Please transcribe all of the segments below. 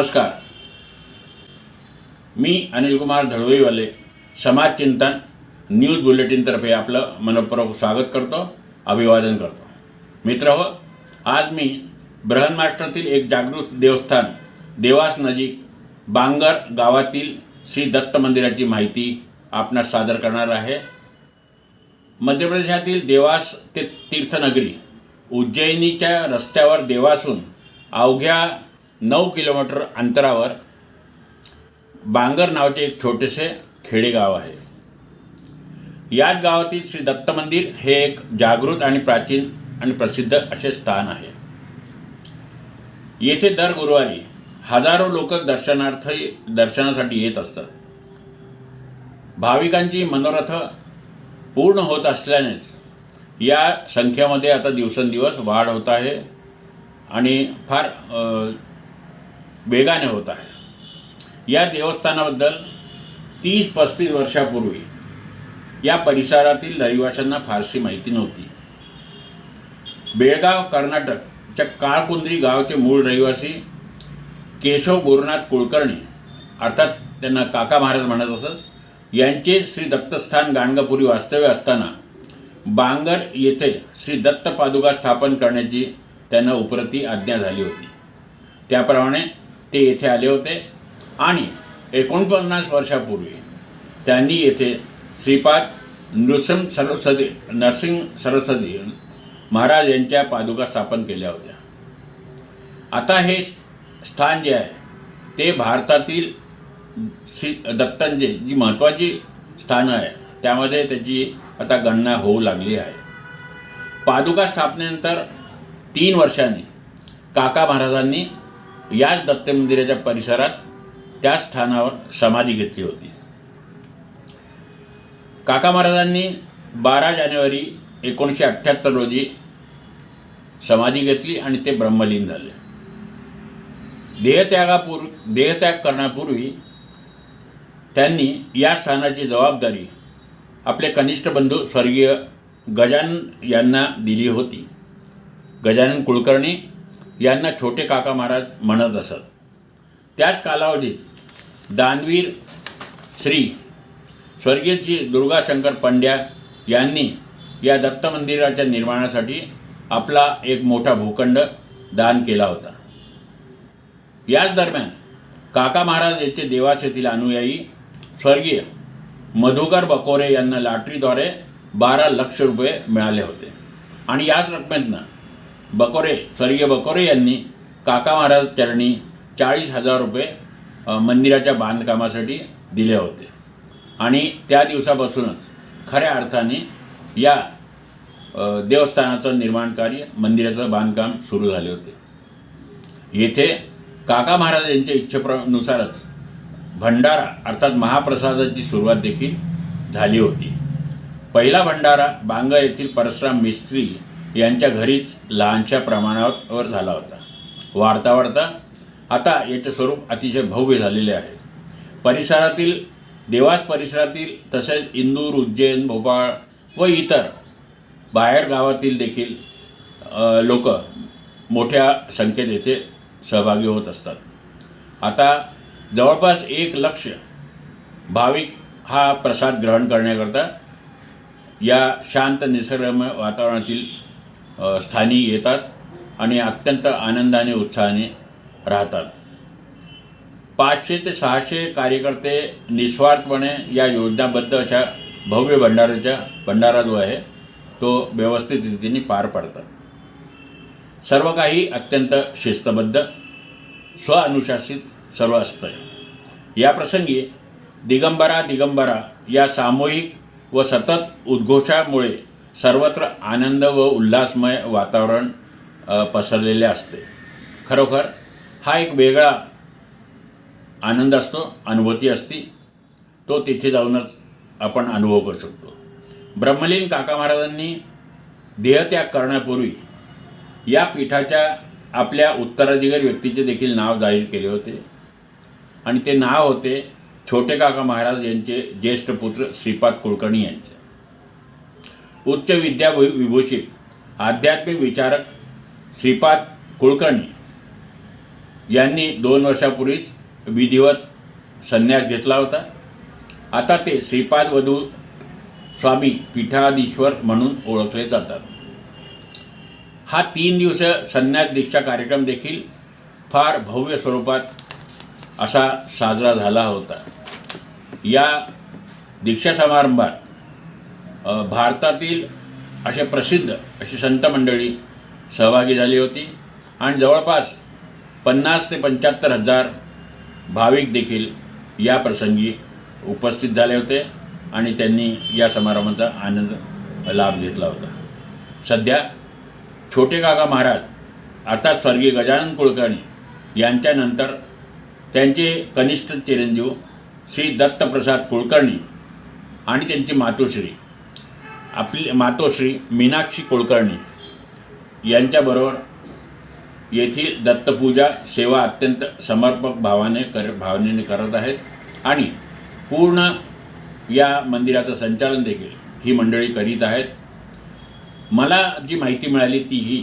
नमस्कार. मी अनिलकुमार धळवईवाले समाज चिंतन न्यूज बुलेटिनतर्फे आपलं मनपूर्वक स्वागत करतो अभिवादन करतो. मित्र हो आज मी बृहन्माष्ट्रातील एक जागृत देवस्थान देवास नजीक बांगर गावातील श्री दत्त मंदिराची माहिती आपणास सादर करणार आहे. मध्य प्रदेशातील देवास ते तीर्थनगरी उज्जैनीच्या रस्त्यावर देवासून अवघ्या नऊ किलोमीटर अंतरावर बांगर नावाचे एक छोटेसे खेडेगाव आहे. याच गावातील श्री दत्त मंदिर हे एक जागृत आणि प्राचीन आणि प्रसिद्ध असे स्थान आहे. येथे दर गुरुवारी हजारो लोक दर्शनार्थ दर्शनासाठी येत असतात. भाविकांची मनोरथ पूर्ण होत असल्यानेच या संख्येमध्ये आता दिवसेंदिवस वाढ होत आहे आणि फार वेगाने होत आहे. या देवस्थानाबद्दल तीस पस्तीस वर्षापूर्वी या परिसरातील रहिवाशांना फारशी माहिती नव्हती. बेळगाव कर्नाटकच्या काळकुंद्री गावचे मूळ रहिवासी केशव गुरुनाथ कुलकर्णी अर्थात त्यांना काका महाराज म्हणत असत यांचे श्री दत्तस्थान गाणगापुरी वास्तव्य असताना बांगर येथे श्री दत्त पादुका स्थापन करण्याची त्यांना उपरती आज्ञा झाली होती. त्याप्रमाणे ते येथे आले होते. आणि एकोणपन्नास वर्षापूर्वी त्यांनी येथे श्रीपाद नृसिंह सरस्वती नरसिंह सरस्वती महाराज यांच्या पादुका स्थापन केल्या होत्या. आता हे स्थान जे आहे ते भारतातील श्री दत्तांचे जी महत्त्वाची स्थानं आहे त्यामध्ये त्याची आता गणना होऊ लागली आहे. पादुका स्थापनेनंतर तीन वर्षांनी काका महाराजांनी याच दत्त मंदिराच्या परिसरात त्या स्थानावर समाधी घेतली होती. काका महाराजांनी बारा जानेवारी एकोणीसशे अठ्ठ्याहत्तर रोजी समाधी घेतली आणि ते ब्रह्मलीन झाले. देहत्यागापूर्वी देहत्याग करण्यापूर्वी त्यांनी या स्थानाची जबाबदारी आपले कनिष्ठ बंधू स्वर्गीय गजानन यांना दिली होती. गजानन कुलकर्णी यांना छोटे काका महाराज म्हणत असत. त्याच कालावधीत दानवीर श्री स्वर्गीय श्री दुर्गाशंकर पंड्या यांनी या दत्त मंदिराच्या निर्माणासाठी आपला एक मोठा भूखंड दान केला होता. याच दरम्यान काका महाराज येथे देवाशेतील अनुयायी स्वर्गीय मधुकर बकोरे यांना लॉटरीद्वारे बारा लक्ष रुपये मिळाले होते. आणि याच रकमेतनं बकोरे स्वर्गीय बकोरे यांनी काका महाराज चरणी चाळीस हजार रुपये मंदिराच्या बांधकामासाठी दिले होते. आणि त्या दिवसापासूनच खऱ्या अर्थाने या देवस्थानाचं निर्माण कार्य मंदिराचं बांधकाम सुरू झाले होते. येथे काका महाराज यांच्या इच्छेप्रनुसारच भंडारा अर्थात महाप्रसादाची सुरुवात देखील झाली होती. पहिला भंडारा बांगर येथील परशुराम मिस्त्री यांच्या घरीच लहानशा प्रमाणावर झाला होता. वाढता वाढता आता याचे स्वरूप अतिशय भव्य झालेले आहे. परिसरातील देवास परिसरातील तसेच इंदूर उज्जैन भोपाळ व इतर बाहेर गावातील देखील लोक मोठ्या संख्येत येथे सहभागी होत असतात. आता जवळपास एक लक्ष भाविक हा प्रसाद ग्रहण करण्याकरता या शांत निसर्गमय वातावरणातील स्थानी येतात आणि अत्यंत आनंदाने उत्साहाने राहतात. पाचशे ते सहाशे कार्यकर्ते निस्वार्थपणे या योजनाबद्ध अशा भव्य भंडाराच्या भंडारा जो आहे तो व्यवस्थित रीतीने पार पाडतात. सर्व काही अत्यंत शिस्तबद्ध स्वअनुशासित सर्व असतं या प्रसंगी दिगंबरा दिगंबरा या सामूहिक व सतत उद्घोषामुळे सर्वत्र आनंद व उल्हासमय वातावरण पसरलेले असते. खरोखर हा एक वेगळा आनंद असतो अनुभूती असती. तो तिथे जाऊनच आपण अनुभव करू शकतो. ब्रह्मलीन काका महाराजांनी देहत्याग करण्यापूर्वी या पीठाच्या आपल्या उत्तराधिकारी व्यक्तीचे देखील नाव जाहीर केले होते. आणि ते नाव होते छोटे काका महाराज यांचे ज्येष्ठ पुत्र श्रीपाद कुलकर्णी यांचे. उच्च विद्या विभूषित. आध्यात्मिक विचारक श्रीपाद कुलकर्णी यांनी दोन वर्षापूर्वीच विधिवत संन्यास घेतला होता. आता ते श्रीपाद वधू स्वामी पीठाधीश्वर म्हणून ओळखले जातात. हा तीन दिवस संन्यास दीक्षा कार्यक्रम देखील फार भव्य स्वरूपात असा साजरा झाला होता. या दीक्षा समारंभात भारतातील असे प्रसिद्ध अशी संत मंडळी सहभागी झाली होती. आणि जवळपास पन्नास ते पंच्याहत्तर हजार भाविक देखील या प्रसंगी उपस्थित झाले होते आणि त्यांनी या समारंभाचा आनंद लाभ घेतला होता. सध्या छोटे काका महाराज अर्थात स्वर्गीय गजानन कुलकर्णी यांच्यानंतर त्यांचे कनिष्ठ चिरंजीव श्री दत्तप्रसाद कुलकर्णी आणि त्यांची मातोश्री आपली मातोश्री मीनाक्षी कुलकर्णी यांच्याबरोबर येथील दत्तपूजा सेवा अत्यंत समर्पक भावाने कर भावनेने करत आहेत. आणि पूर्ण या मंदिराचं संचालन देखील ही मंडळी करीत आहेत. मला जी माहिती मिळाली ती ही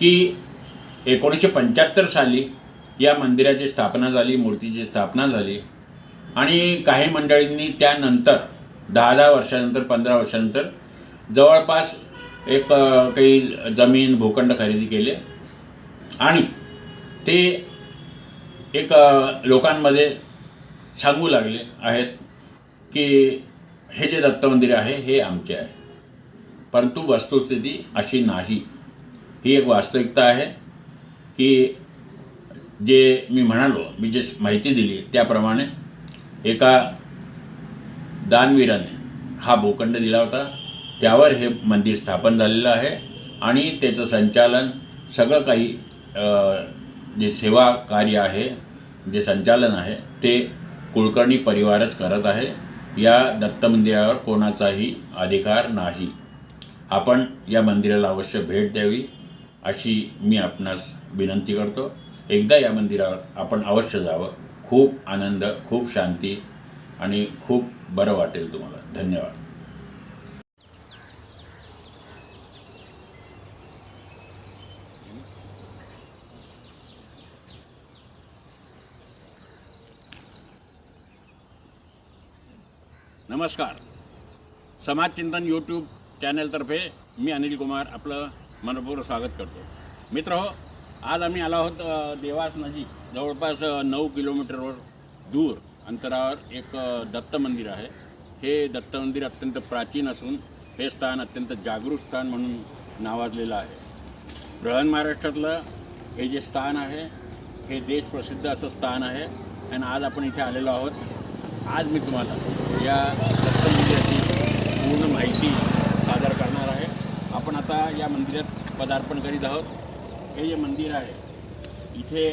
की एकोणीसशे पंच्याहत्तर साली या मंदिराची स्थापना झाली मूर्तीची स्थापना झाली. आणि काही मंडळींनी त्यानंतर दहा दहा वर्षानंतर पंधरा वर्षानंतर जवळपास एक काही जमीन भूखंड खरेदी केले. आणि ते एक लोकांमध्ये सांगू लागले आहेत की हे जे दत्तमंदिर आहे हे आमचे आहे. परंतु वस्तुस्थिती अशी नाही. ही एक वास्तविकता आहे की जे मी म्हणालो मी जे माहिती दिली त्याप्रमाणे एका दानवीराने हा भूखंड दिला होता. त्यावर हे मंदिर स्थापन झालेलं आहे आणि त्याचं संचालन सगळं काही जे सेवा कार्य आहे जे संचालन आहे ते कुलकर्णी परिवारच करत आहे. या दत्त मंदिरावर कोणाचाही अधिकार नाही. आपण या मंदिराला अवश्य भेट द्यावी अशी मी आपणास विनंती करतो. एकदा या मंदिरावर आपण अवश्य जावं. खूप आनंद खूप शांती आणि खूप बरं वाटेल तुम्हाला. धन्यवाद. नमस्कार. समाज चिंतन यूट्यूब चॅनलतर्फे मी अनिल कुमार आपलं मनपूर्वक स्वागत करतो. मित्र हो आज आम्ही आलो आहोत देवास नजीक जवळपास नऊ किलोमीटरवर दूर. अंतरावर एक दत्त मंदिर आहे. हे दत्त मंदिर अत्यंत प्राचीन असून हे स्थान अत्यंत जागरूक स्थान म्हणून नावाजलेलं आहे. बृहन महाराष्ट्रातलं हे जे स्थान आहे हे देश प्रसिद्ध असं स्थान आहे. आणि आज आपण इथे आलेलो आहोत. आज मी तुम्हाला या दत्त मंदिराची पूर्ण माहिती सादर करणार आहे. आपण आता या मंदिरात पदार्पण करीत आहोत. हे जे मंदिर आहे इथे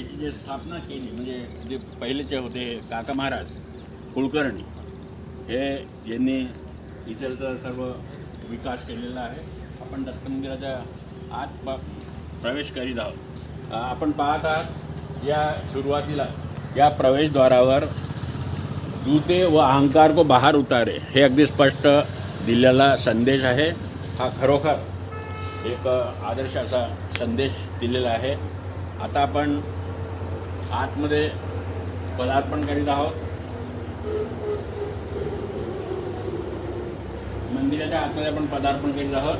याची जे स्थापना केली म्हणजे जे पहिलेचे होते काका महाराज कुलकर्णी हे यांनी इथलचा सर्व विकास केलेला आहे. आपण दत्त मंदिराच्या आत पा प्रवेश करीत आहोत. आपण पाहत आहात या सुरुवातीला या प्रवेशद्वारावर जूते व अहंकार को बाहेर उतारे हे अगदी स्पष्ट दिलेला संदेश आहे. हा खरोखर एक आदर्श असा संदेश दिलेला आहे. आता आपण आतमध्ये पदार्पण करीत आहोत. मंदिराच्या आतमध्ये आपण पदार्पण करीत आहोत.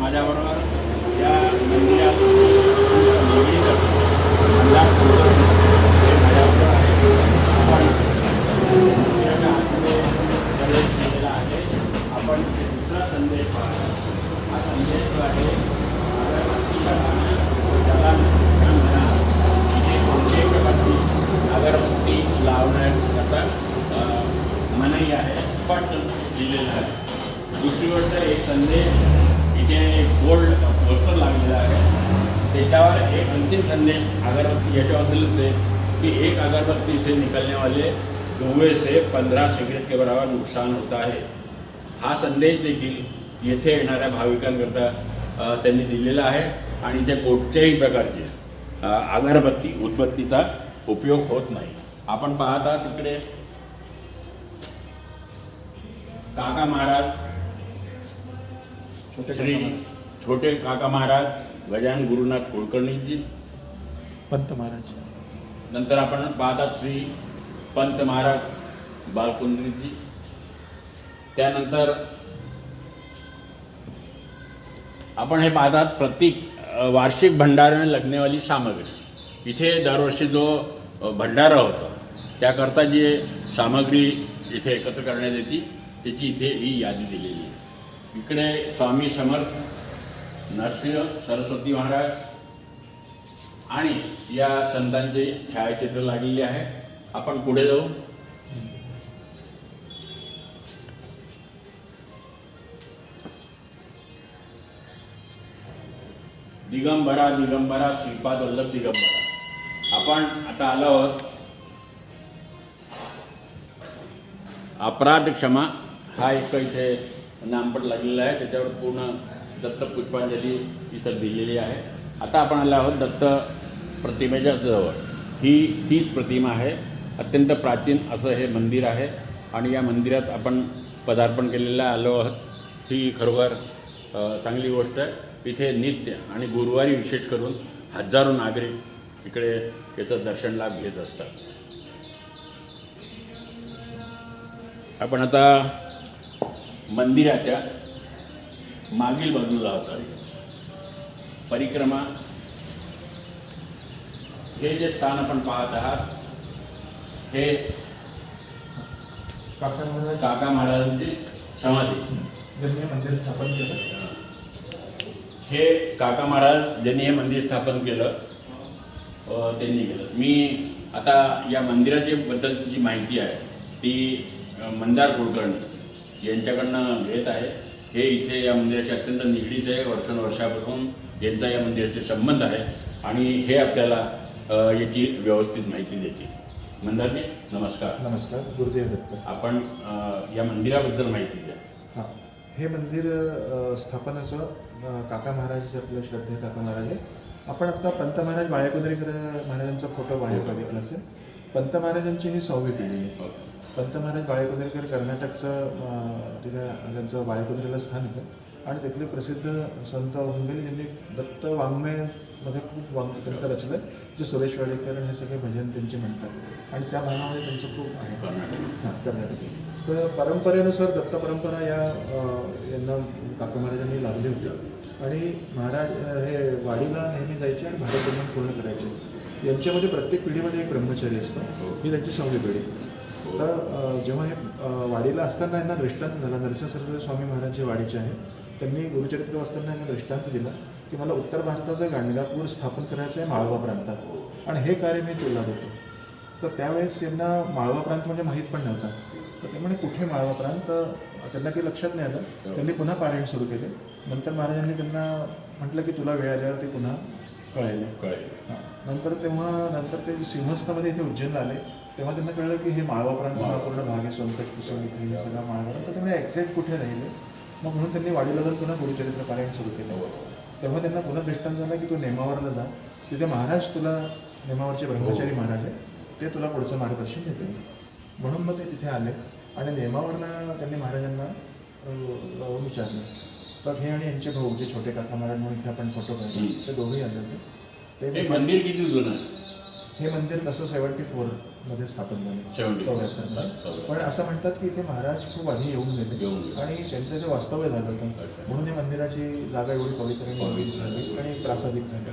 माझ्याबरोबर या मंदिरात मंदिर अंदाज हे माझ्याबरोबर आहे आपण मंदिराच्या आतमध्ये प्रवेश केलेला आहे आपण एक दुसरा संदेश पाहतो हा संदेश जो आहे अगरबत्तीच्या पाण्यात त्याला नुकसान होणार. इथे कोणत्याही प्रकारची अगरबत्ती लावण्याकरता अ, मनाई आहे स्पष्ट लिहिलेलं आहे दुसरी गोष्ट एक संदेश इथे एक बोर्ड पोस्टर लागलेला आहे त्याच्यावर एक अंतिम संदेश अगरबत्ती याच्याबद्दलच आहे कि एक अगरबत्ती से निकलने वाले से पंधरा सिगरेट के बराबर नुकसान होता है हा संदेश देखील येथे येणाऱ्या भाविकांकरता त्यांनी दिलेला आहे आणि इथे कोणत्याही प्रकारचे अगरबत्ती उदबत्तीचा उपयोग होत नाही. आपण पाहत आहात इकडे काका महाराज श्री छोटे काका महाराज गजानन गुरुनाथ कुलकर्णीजी. पंत महाराज. नंतर आपण पाहतात श्री पंत महाराज. बालकुंद्रीजी त्यानंतर आपण हे पाहतात प्रत्येक वार्षिक भंडारण लगनेवाली सामग्री. इथे दरवर्षी जो भंडारा होता त्याकरता जे सामग्री इथे एकत्र करण्यात येते त्याची इथे ही यादी दिलेली आहे. इकडे स्वामी समर्थ नरसिंह सरस्वती महाराज आणि या संतांचे छायाचित्र लागलेले आहे. आपण पुढे जाऊ. दिगंबरा दिगंबरा श्रीपाद वल्लभ दिगंबरा. आपण आता आलो आहोत. अपराध क्षमा हा एक इथे नामपट लागलेला आहे. त्याच्यावर पूर्ण दत्त पुष्पांजली इथं दिलेली आहे. आता आपण आलो आहोत दत्त प्रतिमेच्या जवळ. ही तीच प्रतिमा आहे. अत्यंत प्राचीन असं हे मंदिर आहे. आणि या मंदिरात आपण पदार्पण केलेलं आलो आहोत. ही खरोखर चांगली गोष्ट आहे. इथे नित्य आणि गुरुवारी विशेष करून हजारो नागरिक इकडे याचं दर्शन लाभ घेत असतात. आपण आता मंदिराच्या मागील बाजूला होता. परिक्रमा. हे जे स्थान आपण पाहत आहात हे काका महाराज काका महाराजांची समाधी. मंदिर स्थापन केलं. हे काका महाराज ज्यांनी हे मंदिर स्थापन केलं त्यांनी केलं. मी आता या मंदिराची बद्दलची जी माहिती आहे. ती मंदार कुलकर्णी यांच्याकडनं घेत आहे. हे इथे या मंदिराशी अत्यंत निगडीत आहे. वर्षानुवर्षापासून यांचा या मंदिराशी संबंध आहे आणि हे आपल्याला याची व्यवस्थित माहिती देतील. मंदारजी नमस्कार. नमस्कार. गुरुदेव दत्त. आपण या मंदिराबद्दल माहिती द्या. हां. हे मंदिर स्थापनाचं काका महाराज आपले श्रद्धे काका महाराज आहे आपण आता पंत महाराज बाळ्याकुंद्रेकर महाराजांचा फोटो बाहेर बघितला असेल. पंत महाराजांची ही सहावी पिढी आहे. हो. पंत महाराज बाळेकुंद्रेकर कर्नाटकचं तिथे त्यांचं बाळेकुंद्रेला स्थान होतं. आणि तिथले प्रसिद्ध संत वंगेल यांनी दत्त वाङ्मयमध्ये खूप वाङ् त्यांचं रचलं. जे सुरेश वाडेकर आणि हे सगळे भजन त्यांचे म्हणतात. आणि त्या भागामध्ये त्यांचं खूप आहे. कर्नाटक. हां कर्नाटकी. तर परंपरेनुसार दत्त परंपरा या यांना काका महाराजांनी लाभली होती. आणि महाराज हे वाडीला नेहमी जायचे आणि भारतभ्रमण पूर्ण करायचे. यांच्यामध्ये प्रत्येक पिढीमध्ये एक ब्रह्मचारी असतं. ही त्यांची सहावी पिढी. तर जेव्हा हे वाडीला असताना यांना दृष्टांत झाला नरसिंह स्वामी महाराज जे वाडीचे आहे त्यांनी गुरुचरित्र वाचताना यांना दृष्टांत दिला की मला उत्तर भारताचं गाणगापूर स्थापन करायचं आहे माळवा प्रांतात. आणि हे कार्य मी तुला देतो तर त्यावेळेस यांना माळवा प्रांत म्हणजे माहीत पण नव्हता. तर ते म्हणे कुठे माळवा प्रांत तर त्यांना काही लक्षात नाही आलं. त्यांनी पुन्हा पारायण सुरू केले. नंतर महाराजांनी त्यांना म्हटलं की तुला वेळ आल्यावर ते पुन्हा कळायले कळेल. हां. नंतर तेव्हा नंतर ते सिंहस्थमध्ये इथे उज्जैनला आले. तेव्हा त्यांना कळलं की हे माळवा प्रांत हा पूर्ण भाग आहे. सोनकच पुसवण इथे हे सगळा माळवा. तर त्यांना एक्झॅक्ट कुठे राहिले? मग म्हणून त्यांनी वाडीला जाऊन पुन्हा गुरुचरित्र पारायण सुरू केलं. तेव्हा त्यांना पुन्हा दृष्टांत झाला की तू नेमावरला जा. तिथे महाराज तुला नेमावरचे ब्रह्मचारी महाराज आहे ते तुला पुढचं मार्गदर्शन देतील. म्हणून मग ते तिथे आले. आणि नेमावरनं त्यांनी महाराजांना विचारलं. तर हे आणि यांचे भाऊ जे छोटे काका महाराज म्हणून इथे आपण फोटो पाहिले. ते दोघेही आले होते. ते मंदिर किती जुनं हे मंदिर तसं सेवन्टी फोरमध्ये स्थापन झाले. 74. चौऱ्याहत्तर पण असं म्हणतात की इथे महाराज खूप आधी येऊन गेले. आणि त्यांचं ते वास्तव्य झालं. होतं. म्हणून या मंदिराची जागा एवढी पवित्र झाली आणि प्रासादिक झाली.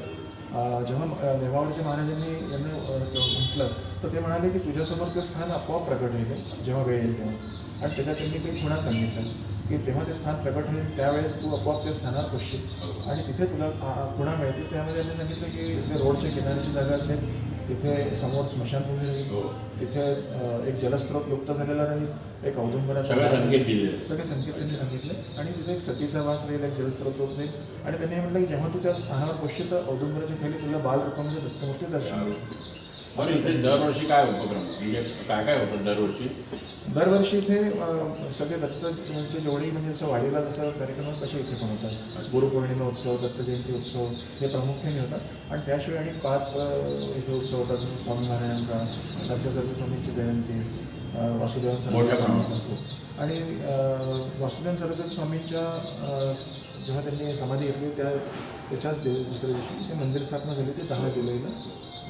जेव्हा अं, नेमावरच्या महाराजांनी यांना म्हटलं तर ते म्हणाले की तुझ्यासमोर ते स्थान आपोआप प्रकट होईल जेव्हा वेळ येईल तेव्हा आणि त्याच्यात त्यांनी काही खुणा सांगितलं की तेव्हा ते स्थान प्रकट होईल त्यावेळेस तू आपोआप त्या स्थानावर बसशील आणि तिथे तुला खुणा मिळतील त्यामध्ये त्यांनी सांगितलं की ते रोडच्या किनाऱ्याची जागा असेल तिथे समोर स्मशानभूमी राहील. हो. तिथे एक जलस्रोत लुप्त झालेला राहील एक औदुंबराचा सगळे संकेत दिले. सगळे संकेत त्यांनी सांगितले. आणि तिथे एक सतीचा वास राहील एक जलस्रोत लुप्त जाईल आणि त्यांनी हे म्हटलं की जेव्हा तू त्या स्थानावर पोषशील तर औदुंबराच्या खाली तुला बालरूपामध्ये दत्तमूर्ती दर्शन इथे दरवर्षी काय उपक्रम? म्हणजे काय काय होतं दरवर्षी? दरवर्षी इथे अ, सगळे दत्तचे जेवढी म्हणजे असं वाडीला जसं कार्यक्रम होतात तसे इथे पण होतात. गुरुपौर्णिमा उत्सव दत्त जयंती उत्सव हे प्रामुख्याने होतात. आणि त्याशिवाय आणि पाच अ, इथे उत्सव होतात. जसं स्वामी महाराजांचा स्वामींची जयंती अ, वासुदेवन मोठ्या सरस्वती प्रमाणात. स्वामींचा खूप. आणि अ, वासुदेवन सरस्वती स्वामींच्या अ, स- जेव्हा त्यांनी समाधी घेतली त्या त्याच्याच दिव दुसऱ्या दिवशी. तिथे मंदिर स्थापना झाली ते दहा जुलैला.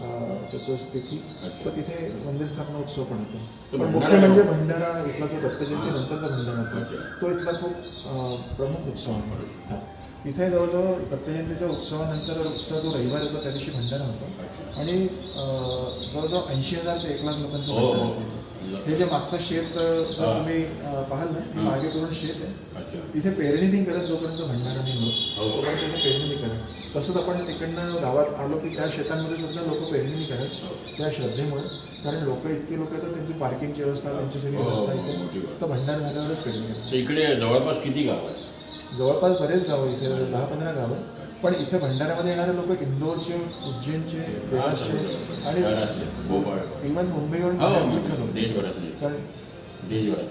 त्याचं स्थिती तर तिथे मंदिर स्थापना उत्सव पण तो होतो पण मुख्य म्हणजे का? भंडारा इथला जो दत्त जयंती नंतरचा भंडारा होता. तो इथला खूप प्रमुख उत्सव आहे. हा. इथे जवळजवळ दत्त जयंतीच्या उत्सवानंतरचा जो रविवार होता त्या दिवशी भंडारा होता. आणि जवळजवळ ऐंशी हजार ते एक लाख लोकांचं हो, हो. हे जे मागचं शेत जर हा. तुम्ही पाहाल ना ते मागे करून शेत आहे. इथे पेरणी नाही करत जोपर्यंत भंडारा नाही हो. होत तोपर्यंत इथे पेरणी नाही करत. तसंच आपण तिकडनं गावात आलो की त्या शेतांमध्ये सुद्धा लोक पेरणी नाही करत त्या श्रद्धेमुळे. कारण लोक इतके लोक येतात त्यांची पार्किंगची व्यवस्था त्यांची सगळी हो, हो, व्यवस्था हो, इथे. तर भंडारा झाल्यावरच पेरणी करतात इकडे जवळपास किती गाव आहे जवळपास बरेच गावं इथे दहा पंधरा गावं पण इथे भंडाऱ्यामध्ये येणारे लोक इंदोरचे उज्जैनचे देवासचे आणि इव्हन मुंबईवरून हो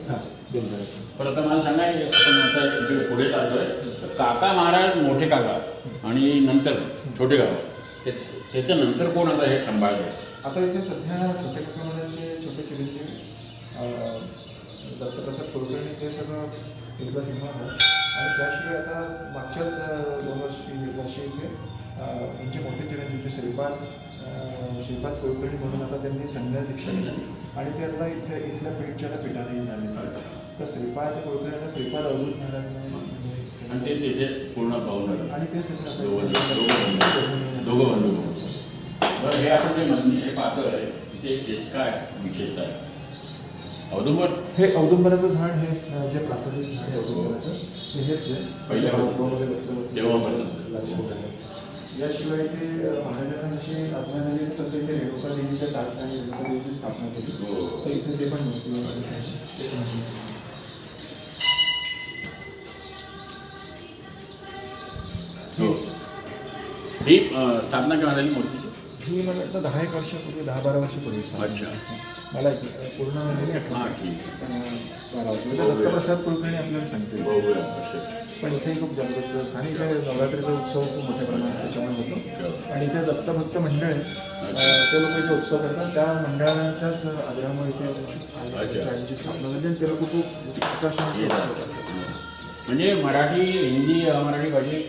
हां देशभरातून. पण आता मला सांगा आपण पुढे चाललोय. तर काका महाराज मोठे काका आणि नंतर छोटे काका. ते त्याच्यानंतर कोण आता हे सांभाळतं आता इथे सध्या छोटे काकामारांचे छोटे चिरंजीव दत्तप्रसाद कुलकर्णी ते सगळं इथलं सिंहावर आणि त्याशिवाय आता मागच्याच दोन वर्षी वर्षी इथे यांचे मोठे चिरंजीवचे श्रीपाद श्रीपाद कुलकर्णी म्हणून आता त्यांनी संन्यास दीक्षा घेतली. आणि ते आता इथे इथल्या पीठच्या पीठाने झाले. तर श्रीपाद कुलकर्णी श्रीपाद अवधूत आणि ते तिथे पूर्ण पाहून. आणि ते सगळं आता दोघं बंधू. हे आपण जे मंदिर हे पाहतोय तिथे हेच काय विशेषता आहे? औदुंबर. हे औदुंबराचं झाड हे जे प्रासादिक झाड आहे औदुंबराचं हे हेच आहे. पहिल्या औदुंबरामध्ये. याशिवाय ते जशी आज्ञा झाली तसे ते रेणुका देवीच्या आणि रेणुका देवीची स्थापना केली. हो. तर इथे ते पण आहे. हो. ही स्थापना केव्हा झाली मूर्तीची ही मला वाटतं दहा एक वर्षापूर्वी दहा बारा वर्षापूर्वी अच्छा. मला एक- पूर्ण म्हणजे नाही दत्तप्रसाद कुलकर्णी आपल्याला सांगते बघूया अवश्य. पण इथे खूप जागृत आणि इथे नवरात्रीचा उत्सव खूप मोठ्या प्रमाणात त्याच्यामुळे होतो. आणि इथे दत्तभक्त मंडळ आहे ते लोक इथे उत्सव करतात. त्या मंडळाच्याच आग्रहामुळे इथे. शाळेची स्थापना झाली आणि ते लोक खूप प्रकाशनाचा उत्सव करतात. म्हणजे मराठी हिंदी अमराठी भाषी.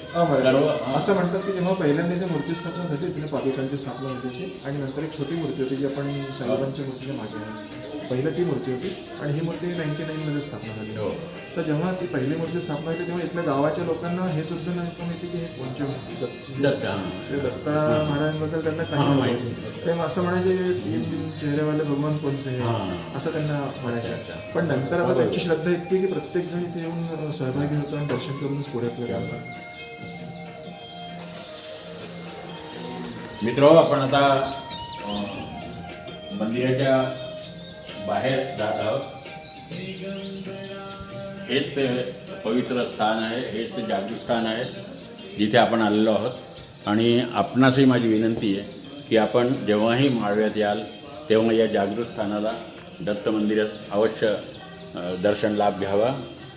सर्व असं म्हणतात की जेव्हा पहिल्यांदा इथे मूर्ती स्थापना झाली तिथे पादुकांची स्थापना झाली होती आणि नंतर एक छोटी मूर्ती होती जी आपण साईबाबांच्या मूर्तीच्या मागे आहे पहिलं ती मूर्ती होती आणि ही मूर्ती नाईन्टी नाईनमध्ये स्थापना झाली हो. तर जेव्हा ती पहिली मूर्ती स्थापना झाली तेव्हा इथल्या गावाच्या लोकांना हे सुद्धा नाही माहिती की हे कोणचे दत्त- दत्त. ते दत्ता महाराजांबद्दल त्यांना काही माहिती. ते असं म्हणायचे तीन चेहऱ्यावाले भगवान? हां. असं त्यांना म्हणायचे पण नंतर आता त्यांची श्रद्धा इतकी की प्रत्येक जण इथे येऊन सहभागी होतो आणि दर्शन करूनच पुढे आपल्याला जातात मित्र आपण आता मंदिराच्या बाहेर जात आहोत. हेच ते पवित्र स्थान आहे हेच ते जागृत स्थान आहे जिथे आपण आलेलो आहोत. आणि आपणासही माझी विनंती आहे की आपण जेव्हाही माळव्यात याल तेव्हा या जागृत स्थानाला दत्त मंदिरास अवश्य दर्शन लाभ घ्यावा.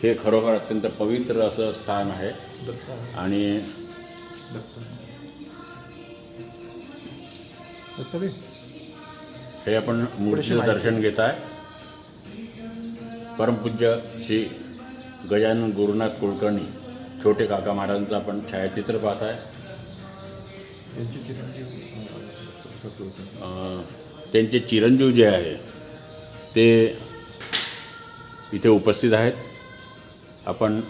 हे खरोखर अत्यंत पवित्र असं स्थान आहे. आणि दत्त. हे आपण मूर्तीचं. दर्शन घेत आहे परमपूज्य श्री गजानन गुरुनाथ कुलकर्णी छोटे काका महाराजांचं आपण छायाचित्र पाहत आहे त्यांचे चिरंजीव जे आहे ते इथे उपस्थित आहेत. आपण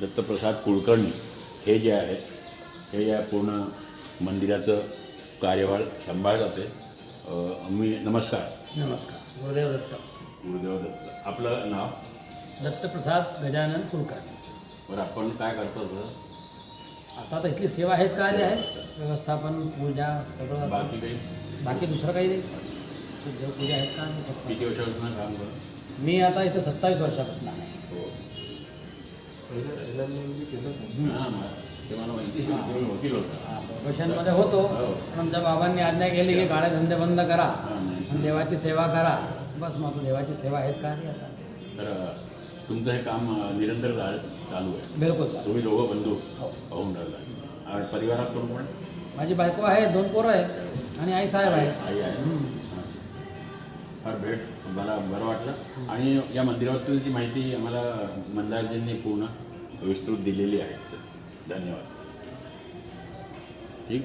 दत्तप्रसाद कुलकर्णी हे जे आहे हे या पूर्ण मंदिराचं कार्यभार सांभाळत. अं, मी नमस्कार. नमस्कार. गुरुदेव दत्त. गुरुदेव दत्त. आपलं नाव? दत्तप्रसाद गजानन कुलकर्णी. बरं आपण काय करतो सर? आता तर इथली सेवा हेच कार्य आहे. व्यवस्थापन पूजा सगळं बाकी काही? बाकी दुसरं काही नाही. पूजा हेच काम किती वर्षापासून काम करतो? मी आता इथं सत्तावीस वर्षापासून आहे. ते मला माहिती आहे. तुम्ही वकील होता प्रोफेशनमध्ये होतो. पण आमच्या बाबांनी आज्ञा केली की काळे धंदे बंद करा. आणि देवाची सेवा करा बस मग देवाची सेवा हेच कार्य आता तर तुमचं हे काम अं, निरंतर चाल- चालू आहे बिलकुल तुम्ही दोघं बंधू. होऊन राहिला आणि परिवारात कोण कोण माझी बायको आहे दोन पोरं आहे आणि आई साहेब आहे आई आहे. हां. फार भेट मला बरं वाटलं आणि या मंदिराबद्दलची माहिती आम्हाला मंदारजींनी पूर्ण विस्तृत दिलेली आहेत धन्यवाद. ठीक?